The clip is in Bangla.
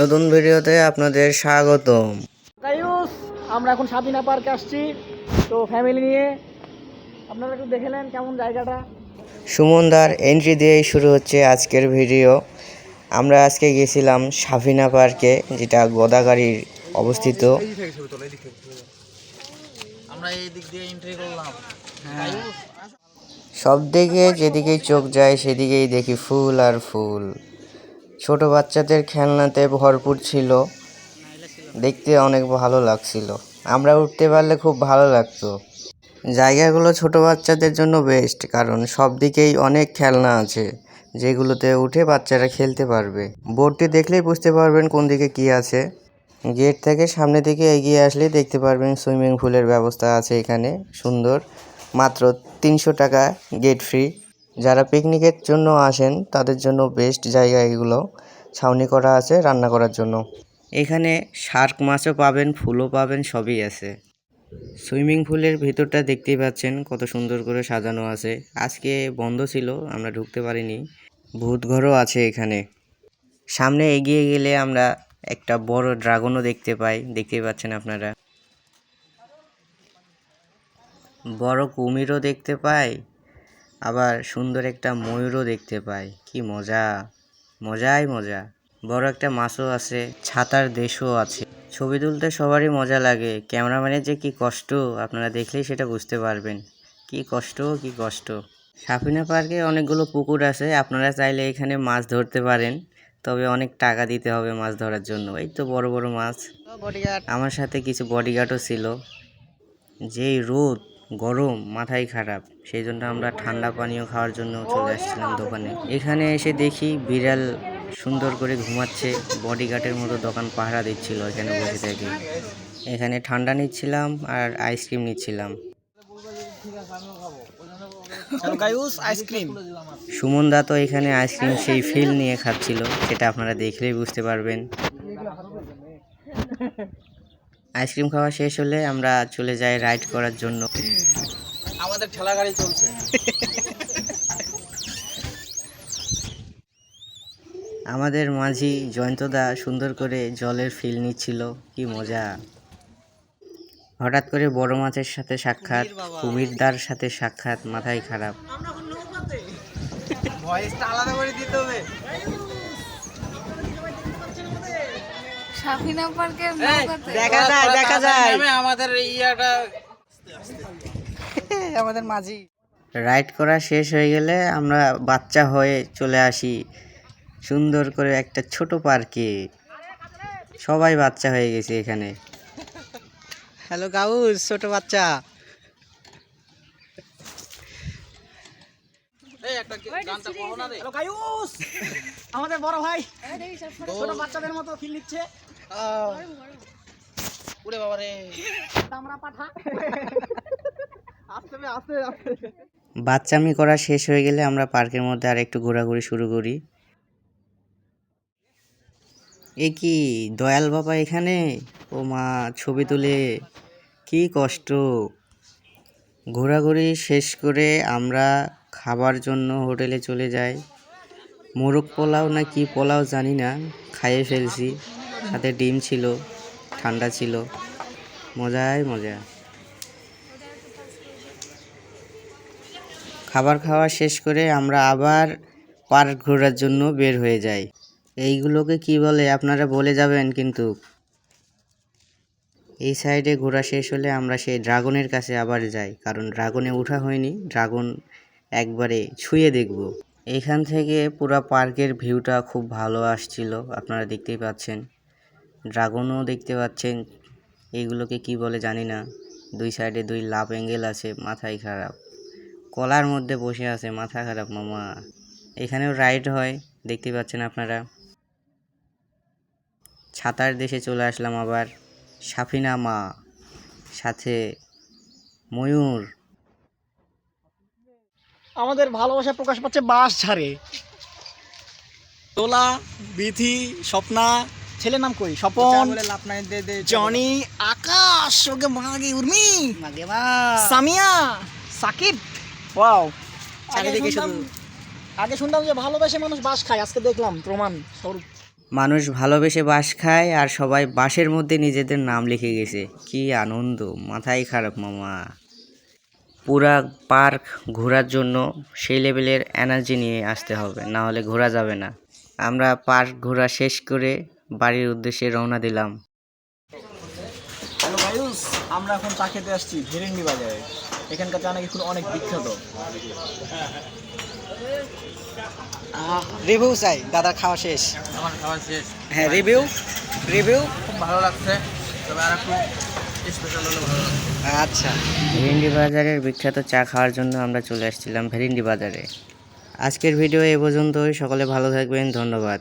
নতুন ভিডিওতে আপনাদের স্বাগতম। গাইস আমরা এখন সাবিনা পার্কে আসছি। তো ফ্যামিলি নিয়ে আপনারা একটু দেখে নেন কেমন জায়গাটা। সুমনদার এন্ট্রি দিয়েই শুরু হচ্ছে আজকের ভিডিও। আমরা আজকে গেছিলাম সাফিনা পার্কে যেটা গোদাগাড়ির অবস্থিত। আমরা এই দিক দিয়ে এন্ট্রি করলাম। সব দিকে যেদিকেই চোখ যায় সেদিকেই দেখি ফুল আর ফুল। ছোট বাচ্চাদের খেলনাতে ভরপুর ছিল। দেখতে অনেক ভালো লাগছিল। আমরা উঠতে পারলে খুব ভালো লাগতো। জায়গাগুলো ছোট বাচ্চাদের জন্য বেস্ট কারণ সব দিকেই অনেক খেলনা আছে, যেগুলোতে উঠে বাচ্চারা খেলতে পারবে। বোর্ডটি দেখলেই বুঝতে পারবেন কোন দিকে কি আছে। গেট থেকে সামনে দিকে এগিয়ে আসলেই দেখতে পারবেন সুইমিং পুলের ব্যবস্থা আছে এখানে, সুন্দর। মাত্র তিনশো টাকা গেট ফ্রি। যারা পিকনিকের জন্য আসেন, তাদের জন্য বেস্ট জায়গা এগুলো। ছাউনি করা আছে রান্না করার জন্য। এখানে শার্ক মাছও পাবেন, ফুলও পাবেন, সবই আছে। সুইমিং পুলের ভেতরটা দেখতেই পাচ্ছেন, কত সুন্দর করে সাজানো আছে। আজকে বন্ধ ছিল, আমরা ঢুকতে পারিনি। ভূত ঘরও আছে এখানে। সামনে এগিয়ে গেলে আমরা একটা বড় ড্রাগনও দেখতে পাই, দেখতেই পাচ্ছেন আপনারা। বড় কুমিরও দেখতে পাই। আবার সুন্দর একটা ময়ূরও দেখতে পাই। কি মজা। মজাই মজা। বড় একটা মাছও আছে ছাতার দেশও আছে। ছবি তুলতে সবারই মজা লাগে। ক্যামেরাম্যানের যে কি কষ্ট আপনারা দেখলেই সেটা বুঝতে পারবেন। কি কষ্ট কি কষ্ট। সাফিনা পার্কে অনেকগুলো পুকুর আছে আপনারা চাইলে এখানে মাছ ধরতে পারেন। তবে অনেক টাকা দিতে হবে মাছ ধরার জন্য। এই তো বড় বড় মাছ। আমার সাথে কিছু বডিগার্ডও ছিল। যেই রোদ। গরম মাথায় খারাপ। সেই জন্য আমরা ঠান্ডা পানীয় খাওয়ার জন্য চলে আসছিলাম দোকানে। এখানে এসে দেখি বিড়াল সুন্দর করে ঘুমাচ্ছে বডিগার্ডের মতো দোকান পাহারা দিচ্ছিল এখানে বসে থেকে। এখানে ঠান্ডা নিচ্ছিলাম আর আইসক্রিম নিচ্ছিলাম। সুমন দা তো এখানে আইসক্রিম সেই ফিল নিয়ে খাচ্ছিল, সেটা আপনারা দেখলেই বুঝতে পারবেন। আইসক্রিম খাওয়া শেষ হলে আমরা চলে যাই রাইড করার জন্য। আমাদের ঠেলা গাড়ি চলছে। আমাদের মাঝি জয়ন্তদা সুন্দর করে জলের ফিল নিচ্ছিল। কি মজা। হঠাৎ করে বড় মাছের সাথে সাক্ষাৎ কুমিরদার সাথে সাক্ষাৎ মাথায় খারাপ। ভয়েসটা আলাদা করে দিতে হবে। সাফিনা পার্কের নৌকাতে দেখা যায় দেখা যায়। আমাদের ইয়াটা আমাদের মাঝি। রাইড করা শেষ হয়ে গেলে আমরা বাচ্চা হয়ে চলে আসি সুন্দর করে একটা ছোট পার্কে। সবাই বাচ্চা হয়ে গেছে এখানে। হ্যালো গাউস ছোট বাচ্চা। আমাদের বড় ভাই। ছোট বাচ্চাদের মতো ফিল নিচ্ছে। উড়ে বাবা রে আমরা পাঠা। আস্তে আস্তে আস্তে বাচ্চামি করা শেষ হয়ে গেলে আমরা পার্কের মধ্যে আর একটু ঘোরাঘুরি শুরু করি। এ কি দয়াল বাবা এখানে? ও মা ছবি তুলে। কি কষ্ট। ঘোরাঘুরি শেষ করে আমরা খাবার জন্য হোটেলে চলে যাই। মোরগ পোলাও না কি পোলাও জানি না খাইয়ে ফেলছি। সাথে ডিম ছিল, ঠান্ডা ছিল। মজাই মজা। খাবার খাওয়া শেষ করে আমরা আবার পার্ক ঘোরার জন্য বের হয়ে যাই। এইগুলোকে কি বলে আপনারা বলে যাবেন কিন্তু। এই সাইডে ঘোরা শেষ হলে আমরা সেই ড্রাগনের কাছে আবার যাই, কারণ ড্রাগনে ওঠা হয়নি। ড্রাগন একবারে ছুঁয়ে দেখব। এখান থেকে পুরো পার্কের ভিউটা খুব ভালো আসছিল, আপনারা দেখতেই পাচ্ছেন। ড্রাগনও দেখতে পাচ্ছেন। এইগুলোকে কি বলে জানি না। দুই সাইডে দুই লাভ অ্যাঙ্গেল আছে মাথায় খারাপ। কলার মধ্যে বসে আছে মাথা খারাপ মামা। এখানেও রাইড হয় দেখতে পাচ্ছেন আপনারা। ছাতার দেশে চলে আসলাম আবার সাফিনা মা সাথে ময়ূর। আমাদের ভালোবাসা প্রকাশ পাচ্ছে বাস ছাড়ে তোলা বিথি স্বপ্না ছেলের নাম কই? স্বপন জনি আকাশ ওকে মাগে উর্মি। সামিয়া সাকিব। ওয়াও। চারিদিকে শুধু আগে শুনতাম যে ভালোবাসে মানুষ বাস খায় আজকে দেখলাম প্রমাণ স্বরূপ। মানুষ ভালোবেসে বাস খায় আর সবাই বাসের মধ্যে নিজেদের নাম লিখে গেছে। কি আনন্দ মাথায় খারাপ মামা। পুরা পার্ক ঘোরার জন্য সেই লেভেলের এনার্জি নিয়ে আসতে হবে না হলে ঘোরা যাবে না। আমরা পার্ক ঘোরা শেষ করে বাড়ির উদ্দেশ্যে রওনা দিলাম। হ্যালো ভাইউস আমরা এখন চা খেতে আসছি ভেরেন্ডি বাজারে। এখানকার চা নাকি অনেক বিখ্যাত। রিভিউ চাই দাদার খাওয়া শেষ। আমার খাওয়া শেষ। হ্যাঁ রিভিউ রিভিউ খুব ভালো লাগছে তবে আর একটু আচ্ছা। ভেরিন্ডি বাজারের বিখ্যাত চা খাওয়ার জন্য আমরা চলে আসছিলাম ভেরিন্ডি বাজারে। আজকের ভিডিও এ পর্যন্তই সকলে ভালো থাকবেন ধন্যবাদ।